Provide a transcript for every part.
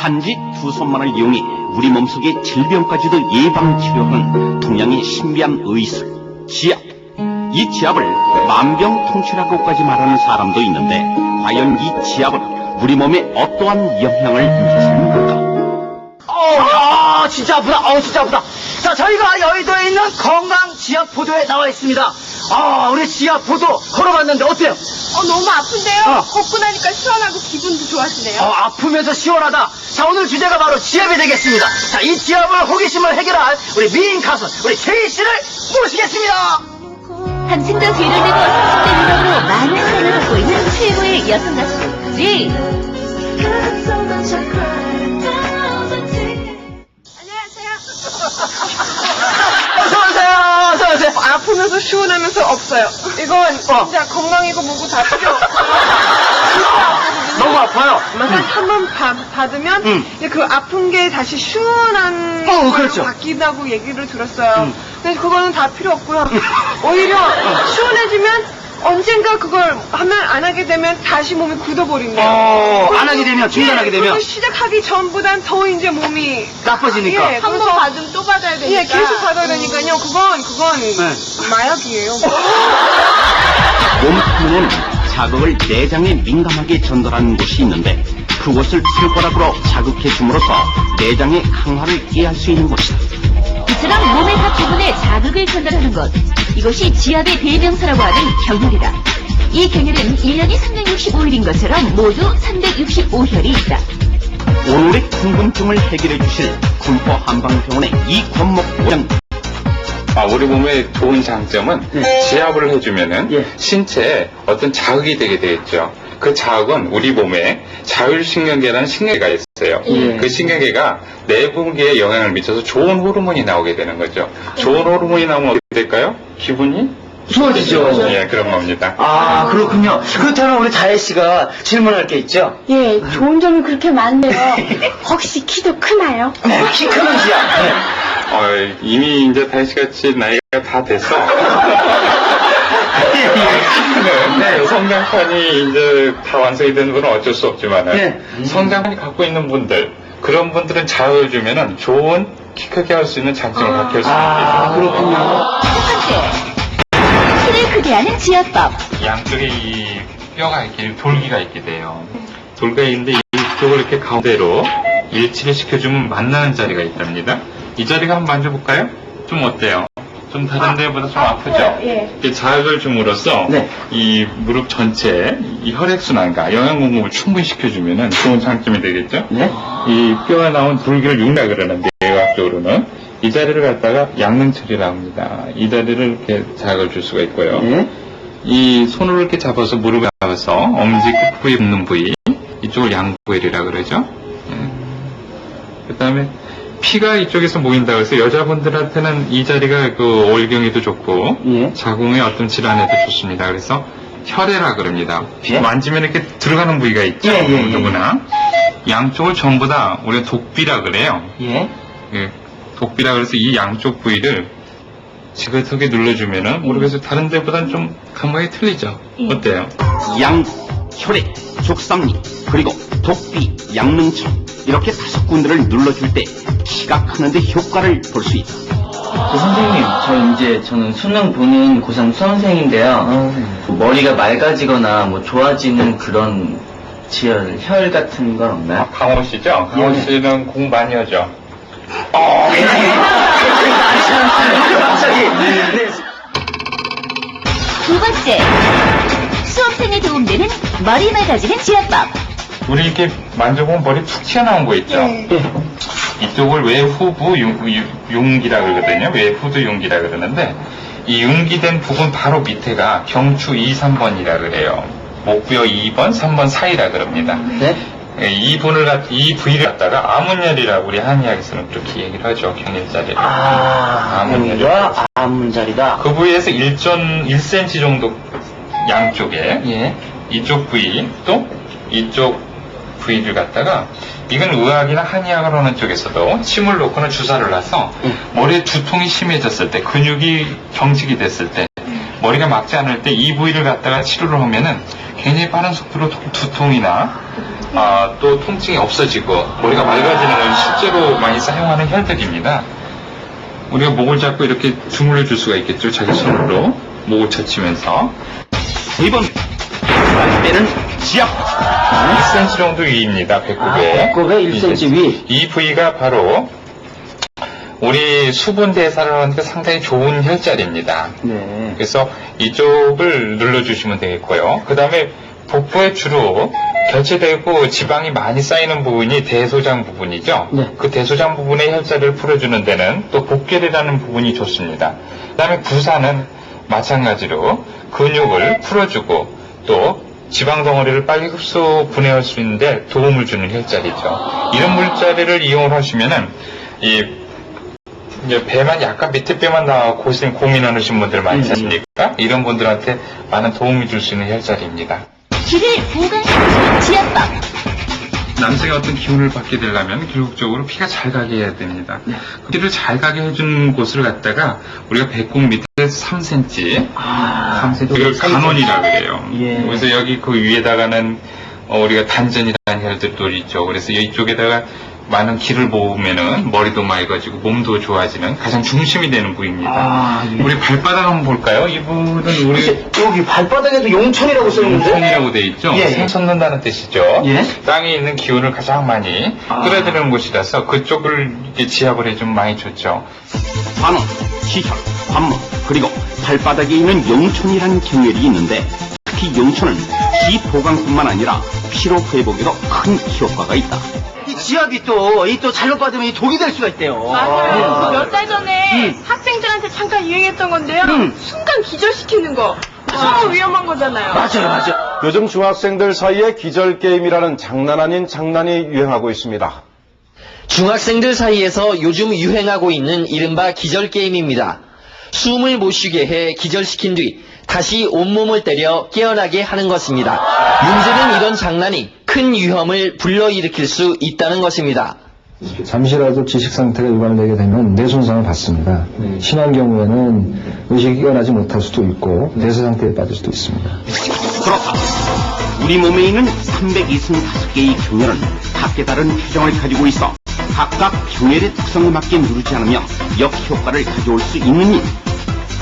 단지 두 손만을 이용해 우리 몸속의 질병까지도 예방치료하는 동양의 신비한 의술, 지압. 이 지압을 만병통치라고까지 말하는 사람도 있는데 과연 이 지압은 우리 몸에 어떠한 영향을 미치는 걸까? 어, 아, 진짜 아프다. 어, 진짜 아프다. 자, 저희가 여의도에 있는 건강 지압 보도에 나와 있습니다. 아, 우리 지압 보도 걸어봤는데 어때요? 어, 너무 아픈데요? 어. 걷고 나니까 시원하고 기분도 좋아지네요. 어, 아프면서 시원하다. 자, 오늘 주제가 바로 지압이 되겠습니다. 자, 이 지압을 호기심을 해결할 우리 미인 가수, 우리 제이 씨를 모시겠습니다. 한층 더 뒤를 내고 30대 유럽 시원하면서 없어요. 이건 진짜 건강이고 뭐고 다 필요 없어요. 너무 아파요. 마사지 한번 받으면 음. 이제 그 아픈 게 다시 시원한 어, 걸로 그렇죠. 바뀐다고 얘기를 들었어요. 음. 그래서 그거는 다 필요 없고요. 오히려 시원해지면 언젠가 그걸 하면 안 하게 되면 다시 몸이 굳어버린대요. 어, 안 하게 되면, 중단하게 되면. 그걸 시작하기 전보단 더 이제 몸이 나빠지니까. 예, 한번 받으면 또 받아야 되니까. 예, 계속 받아야 되니까요. 그건 그건 네. 마약이에요. 몸 표면에는 자극을 내장에 민감하게 전달하는 곳이 있는데 그곳을 혈관으로 자극해 줌으로써 내장의 강화를 깨할 수 있는 곳이다. 이처럼 몸의 각 부분에 자극을 전달하는 것 이것이 지압의 대명사라고 하는 경혈이다. 이 경혈은 1년이 365일인 것처럼 모두 365혈이 있다. 오늘의 궁금증을 해결해 주실 군포 한방병원의 이권목 원장 아, 우리 몸의 좋은 장점은 네. 지압을 해주면은 예. 신체에 어떤 자극이 되게 되겠죠. 그 자극은 우리 몸에 자율신경계라는 신경계가 있어요. 예. 그 신경계가 내분기에 영향을 미쳐서 좋은 호르몬이 나오게 되는 거죠. 좋은 호르몬이 나오면 어떻게 될까요? 기분이? 좋아지죠. 예, 그런 겁니다. 아, 그렇군요. 그렇다면 우리 다혜 씨가 질문할 게 있죠? 예, 좋은 점이 그렇게 많네요. 혹시 키도 크나요? 네, 키 크는 지압. 네. 어, 이미 이제 다시같이 나이가 다 돼서 네, 성장판이 이제 다 완성이 된 분은 어쩔 수 없지만은 네. 성장판이 갖고 있는 분들 그런 분들은 자극을 주면은 좋은 키 크게 할 수 있는 장점을 갖게 할 수 아, 있습니다. 그렇군요. 첫 번째, 키를 크게 하는 지압법. 양쪽에 이 뼈가 이렇게 돌기가 있게 돼요. 돌기가 있는데 이쪽을 이렇게 가운데로 일치를 시켜주면 만나는 자리가 있답니다. 이 자리가 한번 만져볼까요? 좀 어때요? 좀 다른 데보다 좀 아프죠? 예. 이렇게 자극을 줌으로써 네. 이 무릎 전체에 이 혈액순환과 영양 공급을 충분히 시켜주면 좋은 장점이 되겠죠? 네. 이 뼈가 나온 돌기를 육라 그러는데 의학적으로는 이 자리를 갖다가 양릉철이라고 합니다. 이 자리를 이렇게 자극을 줄 수가 있고요. 네. 이 손으로 이렇게 잡아서 무릎을 잡아서 엄지 끝부위 붙는 부위 이쪽을 양부엘이라 그러죠. 그 다음에 피가 이쪽에서 모인다 그래서 여자분들한테는 이 자리가 그 올경에도 좋고 예. 자궁의 어떤 질환에도 좋습니다. 그래서 혈애라 그럽니다. 예? 만지면 이렇게 들어가는 부위가 있죠. 예, 예, 예. 누구나 양쪽을 전부 다 우리가 독비라 그래요. 예. 예, 독비라 그래서 이 양쪽 부위를 지그하게 눌러주면은 모르겠어요. 다른 데보다는 좀 감각이 틀리죠. 어때요? 양, 혈액, 족상리, 그리고 독비, 양릉청 이렇게 다섯 군데를 눌러줄 때 키가 크는데 효과를 볼 수 있다. 그 선생님, 저 이제 저는 수능 보는 고3 수험생인데요. 뭐 머리가 맑아지거나 뭐 좋아지는 그런 지혈, 혈 같은 건 없나요? 강호 씨죠? 강호 예. 씨는 공부 많이 하죠? 갑자기. 네. 두 번째, 수험생에 도움되는 머리 맑아지는 지압법. 우리 이렇게 만져보면 머리 툭 튀어나온 거 있죠? 이쪽을 외후부 융, 융- 융기라 그러거든요. 외후두 융기라 그러는데 이 융기된 부분 바로 밑에가 경추 2, 3번이라 그래요. 목뼈 2번, 3번 사이라 그럽니다. 네. 예, 이 분을 갖, 이 부위를 갖다가 아문열이라고 우리 한의학에서는 그렇게 얘기를 하죠. 경일자리를. 아. 아문과 아문자리다. 그 부위에서 1전 1cm 정도 양쪽에 예. 이쪽 부위 또 이쪽 부위를 갖다가 이건 의학이나 한의학을 하는 쪽에서도 침을 놓거나 주사를 놔서 음. 머리에 두통이 심해졌을 때 근육이 경직이 됐을 때 머리가 막지 않을 때 이 부위를 갖다가 치료를 하면은 굉장히 빠른 속도로 통- 두통이나 아, 또 통증이 없어지고 머리가 맑아지는 건 실제로 많이 사용하는 혈들입니다. 우리가 목을 잡고 이렇게 주물러 줄 수가 있겠죠. 자기 손으로 목을 젖히면서 세번 째, 때는 지압. 1cm 정도 위입니다. 배꼽에. 아, 배꼽에 1cm 위. 이 부위가 바로 우리 수분 대사를 하는데 상당히 좋은 혈자리입니다. 네. 그래서 이쪽을 눌러주시면 되겠고요. 그 다음에 복부에 주로 결체되고 지방이 많이 쌓이는 부분이 대소장 부분이죠. 네. 그 대소장 부분의 혈자리를 풀어주는 데는 또 복결이라는 부분이 좋습니다. 그 다음에 부사는 마찬가지로 근육을 풀어주고 또 지방 덩어리를 빨리 흡수 분해할 수 있는데 도움을 주는 혈자리죠. 이런 물자리를 이용을 하시면은 이 이제 배만 약간 밑에 뼈만 나와고 고생 고민하시는 분들 많지 않습니까? 이런 분들한테 많은 도움이 줄 수 있는 혈자리입니다. 기를 보강시켜주는 지압법. 남성의 어떤 기운을 받게 되려면 결국적으로 피가 잘 가게 해야 됩니다. 그 피를 잘 가게 해준 곳을 갖다가 우리가 배꼽 밑에 3cm, 아, 3cm 이걸 간원이라 그래요. 예. 그래서 여기 그 위에다가는 어, 우리가 단전이라는 혈들도 있죠. 그래서 이쪽에다가 많은 기를 모으면은 머리도 맑아지고 몸도 좋아지는 가장 중심이 되는 부위입니다. 아, 예. 우리 발바닥 한번 볼까요? 이 부분은 우리 여기 발바닥에도 용천이라고 써있는데? 용천이라고 돼 있죠. 예, 예. 생 솟는다는 뜻이죠. 예. 땅에 있는 기운을 가장 많이 아. 끌어들이는 곳이라서 그쪽을 이렇게 지압을 해주면 많이 좋죠. 관원, 시혈, 관문, 그리고 발바닥에 있는 용천이라는 경혈이 있는데 특히 용천은 기 보강뿐만 아니라 피로 회복에도 큰 효과가 있다. 이 지압이 또, 이 또 잘못 받으면 이 독이 될 수가 있대요. 맞아요. 몇 달 전에 음. 학생들한테 잠깐 유행했던 건데요. 음. 순간 기절시키는 거. 너무 위험한 거잖아요. 맞아요, 맞아요. 요즘 중학생들 사이에 기절 게임이라는 장난 아닌 장난이 유행하고 있습니다. 중학생들 사이에서 요즘 유행하고 있는 이른바 기절 게임입니다. 숨을 못 쉬게 해 기절시킨 뒤 다시 온몸을 때려 깨어나게 하는 것입니다. 문제는 이런 장난이 큰 위험을 불러일으킬 수 있다는 것입니다. 잠시라도 지식 상태가 유발되게 되면 뇌 손상을 받습니다. 심한 경우에는 의식이 깨어나지 못할 수도 있고 대사 상태에 빠질 수도 있습니다. 그렇다. 우리 몸에 있는 365개의 경혈은 각기 다른 표정을 가지고 있어 각각 경혈의 특성에 맞게 누르지 않으면 역효과를 가져올 수 있는 일.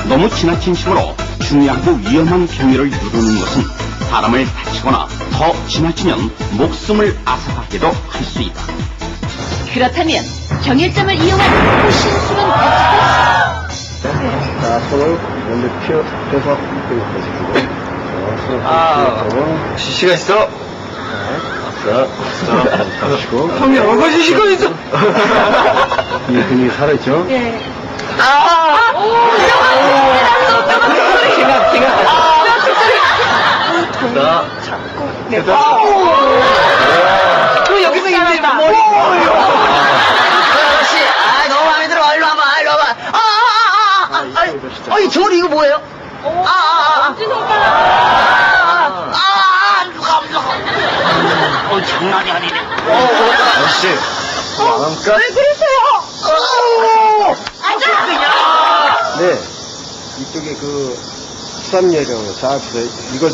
너무 지나친 식으로 중요하고 위험한 경혈을 누르는 것은 사람을 다치거나 더 지나치면 목숨을 앗아가기도 할 수 있다. 그렇다면 경혈점을 이용한 호신술은 어떨까? 자, 손을 먼저 피어, 펴서 보시고. 아, 시간 있어? 자, 잡으시고. 형님, 얼굴이 시간 있어? 이 근육이 살아있죠? 예. 기 가, 기가. 자, 네. 그 여기서 이제 머리. 아저씨, 아, 너무 마음에 들어. 일로 와봐, 일로 와봐. 아, 아, 아, 아, 아, 아, 이 저리 이거 뭐예요? 아, 아, 아. 아, 아, 안 죽어, 안 죽어. 어, 장난이 아니네. 아저씨, 마음껏. 왜 그러세요? 어, 앉아, 그냥. 네. 이쪽에 그 수삼예령을 좌측에 이걸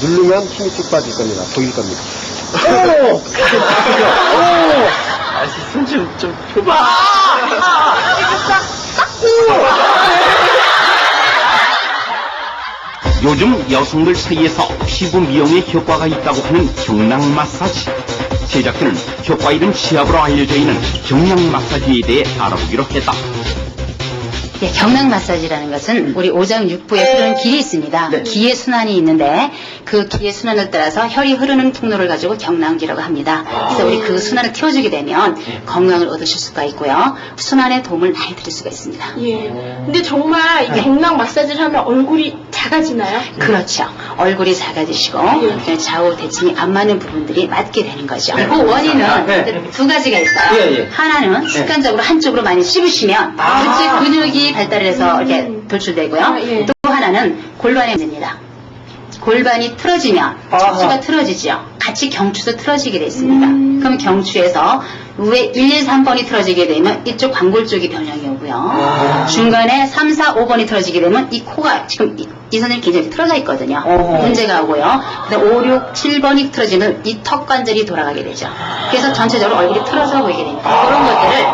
누르면 힘이 쭉 빠질 겁니다. 보일 겁니다. 오! 오! 손좀 좀 아! 아! 요즘 여성들 사이에서 피부 미용에 효과가 있다고 하는 경락 마사지. 제작진은 효과 있는 치압으로 알려져 있는 경락 마사지에 대해 알아보기로 했다. 네, 경락 마사지라는 것은 우리 오장 육부에 흐르는 길이 있습니다. 네. 기의 순환이 있는데 그 기의 순환을 따라서 혈이 흐르는 통로를 가지고 경락기라고 합니다. 그래서 우리 그 순환을 틔워주게 되면 건강을 얻으실 수가 있고요. 순환에 도움을 많이 드릴 수가 있습니다. 예. 근데 정말 이 경락 마사지를 하면 얼굴이 작아지나요? 그렇죠. 얼굴이 작아지시고 네, 좌우 대칭이 안 맞는 부분들이 맞게 되는 거죠. 그 원인은 네. 두 가지가 있어요. 예, 예. 하나는 습관적으로 한쪽으로 많이 씹으시면 아. 그치 근육이 발달을 해서 이렇게 돌출되고요. 아, 예. 또 하나는 골반의 문제입니다. 골반이 틀어지면 척추가 틀어지죠. 같이 경추도 틀어지게 돼 있습니다. 그럼 경추에서 위에 1, 2, 3번이 틀어지게 되면 이쪽 관골 쪽이 변형이 오고요. 중간에 3, 4, 5번이 틀어지게 되면 이 코가 지금 이, 이 선생님 굉장히 틀어져 있거든요. 문제가 오고요. 그다음 5, 6, 7번이 틀어지면 이 턱 관절이 돌아가게 되죠. 그래서 전체적으로 얼굴이 틀어져 보이게 됩니다. 그런 것들을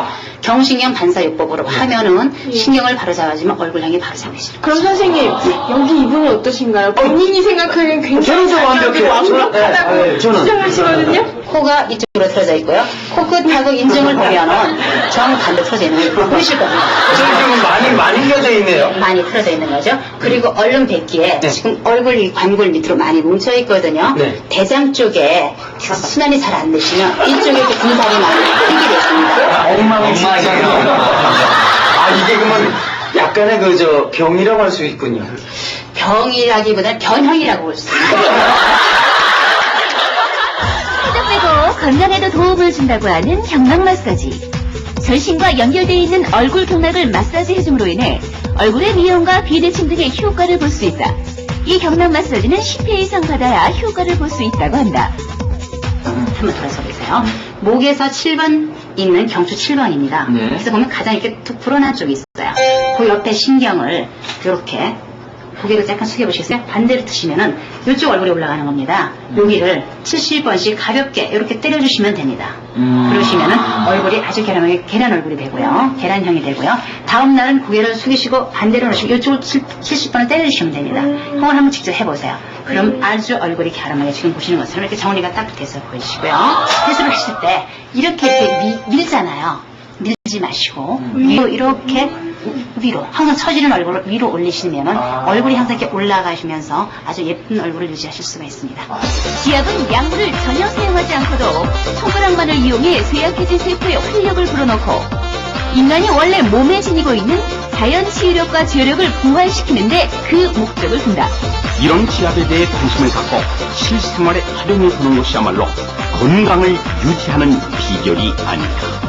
경신경 반사요법으로 하면은 신경을 바로 잡아주면 얼굴 향이 바로 잡히죠. 그럼 선생님 여기 이분은 어떠신가요? 본인이 생각하기엔 굉장히 잘생기고 완벽하다고 주장하시거든요. 코가 이쪽으로 틀어져 있고요. 코끝하고 인중을 보면은 정반대 틀어져 있는 걸 보이실 겁니다. 지금 많이 많이 껴져 있네요. 많이 틀어져 있는 거죠. 그리고 얼른 뵙기에 지금 얼굴 이 관골 밑으로 많이 뭉쳐 있거든요. 네. 대장 쪽에 순환이 잘 안 되시면 이쪽에 이렇게 분산이 많이 생기게 있습니다. 엉망이시잖아요. 아 이게 그러면 약간의 그 저 병이라고 할 수 있군요. 병이라기보다는 변형이라고 볼 수 있습니다. 건강에도 도움을 준다고 하는 경락 마사지. 전신과 연결되어 있는 얼굴 경락을 마사지 해줌으로 인해 얼굴의 미용과 비대칭 등의 효과를 볼 수 있다. 이 경락 마사지는 10회 이상 받아야 효과를 볼 수 있다고 한다. 한번 들어서 보세요. 목에서 7번 있는 경추 7번입니다. 네. 그래서 보면 가장 이렇게 툭 불어난 쪽이 있어요. 그 옆에 신경을 이렇게 고개를 약간 숙여보시겠어요? 반대로 드시면은 이쪽 얼굴이 올라가는 겁니다. 여기를 70번씩 가볍게 이렇게 때려주시면 됩니다. 그러시면은 얼굴이 아주 계란하게 계란 얼굴이 되고요. 계란형이 되고요. 다음 날은 고개를 숙이시고 반대로 놓으시고 이쪽을 70번을 때려주시면 됩니다. 그걸 한번 직접 해보세요. 그럼 아주 얼굴이 갸름하게 지금 보시는 것처럼 이렇게 정리가 딱 돼서 보이시고요. 세수를 하실 때 이렇게 이렇게 미- 밀잖아요. 밀지 마시고 위로 이렇게 위로 항상 처지는 얼굴을 위로 올리시면은 얼굴이 항상 이렇게 올라가시면서 아주 예쁜 얼굴을 유지하실 수가 있습니다. 지압은 약물을 전혀 사용하지 않고도 손가락만을 이용해 쇠약해진 세포의 활력을 불어넣고 인간이 원래 몸에 지니고 있는 자연 치유력과 제력을 부활시키는데 그 목적을 둔다. 이런 지압에 대해 관심을 갖고 실생활에 활용해 보는 것이야말로 건강을 유지하는 비결이 아닐까.